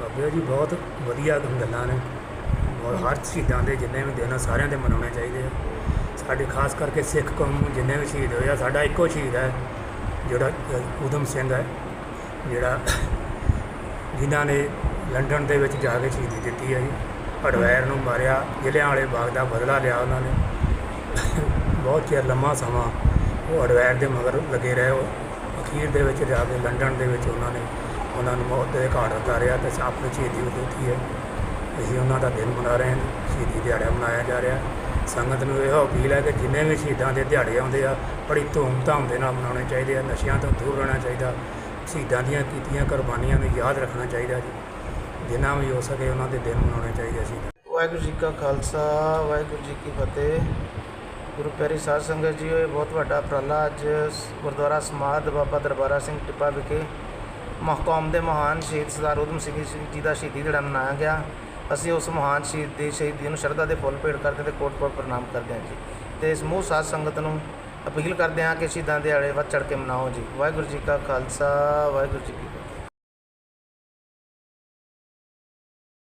ਬਾਬੇ ਜੀ ਬਹੁਤ ਵਧੀਆ ਗੱਲਾਂ ਨੇ। ਔਰ ਹਰ ਸ਼ਹੀਦਾਂ ਦੇ ਜਿੰਨੇ ਵੀ ਦਿਨ ਆ, ਸਾਰਿਆਂ ਦੇ ਮਨਾਉਣੇ ਚਾਹੀਦੇ ਆ। ਸਾਡੇ ਖਾਸ ਕਰਕੇ ਸਿੱਖ ਕੌਮ ਨੂੰ ਜਿੰਨੇ ਵੀ ਸ਼ਹੀਦ ਹੋਏ ਆ ਸਾਡਾ ਇੱਕੋ ਸ਼ਹੀਦ ਹੈ ਜਿਹੜਾ ਅ, ਊਧਮ ਸਿੰਘ ਹੈ ਜਿਹੜਾ ਜਿਨ੍ਹਾਂ ਨੇ ਲੰਡਨ ਦੇ ਵਿੱਚ ਜਾ ਕੇ ਸ਼ਹੀਦੀ ਦਿੱਤੀ ਹੈ ਜੀ। ਅਡਵੈਰ ਨੂੰ ਮਾਰਿਆ ਜ਼ਿਲ੍ਹਿਆਂ ਵਾਲੇ ਬਾਗ ਦਾ ਬਦਲਾ ਲਿਆ ਉਹਨਾਂ ਨੇ। ਬਹੁਤ ਚਿਰ ਲੰਮਾ ਸਮਾਂ ਉਹ ਅਡਵੈਰ ਦੇ ਮਗਰ ਲੱਗੇ ਰਹੇ ਉਹ ਅਖੀਰ ਦੇ ਵਿੱਚ ਜਾ ਕੇ ਲੰਡਨ ਦੇ ਵਿੱਚ ਉਹਨਾਂ ਨੇ, ਉਹਨਾਂ ਨੂੰ ਮੌਤ ਦੇ ਘਾਟ ਉਤਾਰਿਆ ਤੇ ਆਪਣੀ ਸ਼ਹੀਦੀ ਵੀ ਦਿੱਤੀ ਹੈ ਅਸੀਂ ਉਹਨਾਂ ਦਾ ਦਿਨ ਮਨਾ ਰਹੇ ਹਾਂ ਸ਼ਹੀਦੀ ਦਿਹਾੜਾ ਮਨਾਇਆ ਜਾ ਰਿਹਾ। ਸੰਗਤ ਨੂੰ ਇਹੋ ਅਪੀਲ ਹੈ ਕਿ ਜਿੰਨੇ ਵੀ ਸ਼ਹੀਦਾਂ ਦੇ ਦਿਹਾੜੇ ਆਉਂਦੇ ਆ, ਬੜੀ ਧੂਮ-ਧਾਮ ਦੇ ਨਾਲ ਮਨਾਉਣੇ ਚਾਹੀਦੇ ਆ, ਨਸ਼ਿਆਂ ਤੋਂ ਦੂਰ ਰਹਿਣਾ ਚਾਹੀਦਾ, ਸ਼ਹੀਦਾਂ ਦੀਆਂ ਕੀਤੀਆਂ ਕੁਰਬਾਨੀਆਂ ਨੂੰ ਯਾਦ ਰੱਖਣਾ ਚਾਹੀਦਾ ਜੀ। ਜਿੰਨਾ ਵੀ ਹੋ ਸਕੇ ਉਹਨਾਂ ਦੇ ਦਿਨ ਮਨਾਉਣੇ ਚਾਹੀਦੇ ਸੀ ਵਾਹਿਗੁਰੂ ਜੀ ਕਾ ਖਾਲਸਾ, ਵਾਹਿਗੁਰੂ ਜੀ ਕੀ ਫਤਿਹ। ਗੁਰੂ ਪਿਆਰੀ ਸਾਧ ਸੰਗਤ ਜੀ, ਇਹ ਬਹੁਤ ਵੱਡਾ ਉਪਰਾਲਾ ਅੱਜ ਸ- ਗੁਰਦੁਆਰਾ ਸਮਾਧ ਬਾਬਾ ਦਰਬਾਰਾ ਸਿੰਘ ਟਿੱਪਾ ਵਿਖੇ ਮਹਕੌਮ ਦੇ ਮਹਾਨ ਸ਼ਹੀਦ ਸਰਦਾਰ ਊਧਮ ਸਿੰਘ ਜੀ ਦਾ ਸ਼ਹੀਦੀ ਦਿਹਾੜਾ ਮਨਾਇਆ ਗਿਆ। ਅਸੀਂ ਉਸ ਮਹਾਨ ਸ਼ਹੀਦ ਦੀ ਸ਼ਹੀਦੀ ਨੂੰ ਸ਼ਰਧਾ ਦੇ ਫੁੱਲ ਭੇਟ ਕਰਦੇ ਤੇ ਕੋਟ-ਕੋਟ ਪ੍ਰਣਾਮ ਕਰਦੇ ਹਾਂ ਜੀ। ਤੇ ਸਮੂਹ ਸਾਧ ਸੰਗਤ ਨੂੰ ਅਪੀਲ ਕਰਦੇ ਹਾਂ ਕਿ ਸ਼ਹੀਦਾਂ ਦਿਹਾੜੇ ਵੱਧ ਚੜ੍ਹ ਕੇ ਮਨਾਓ ਜੀ। ਵਾਹਿਗੁਰੂ ਜੀ ਕਾ ਖਾਲਸਾ, ਵਾਹਿਗੁਰੂ ਜੀ ਕੀ ਫਤਿਹ।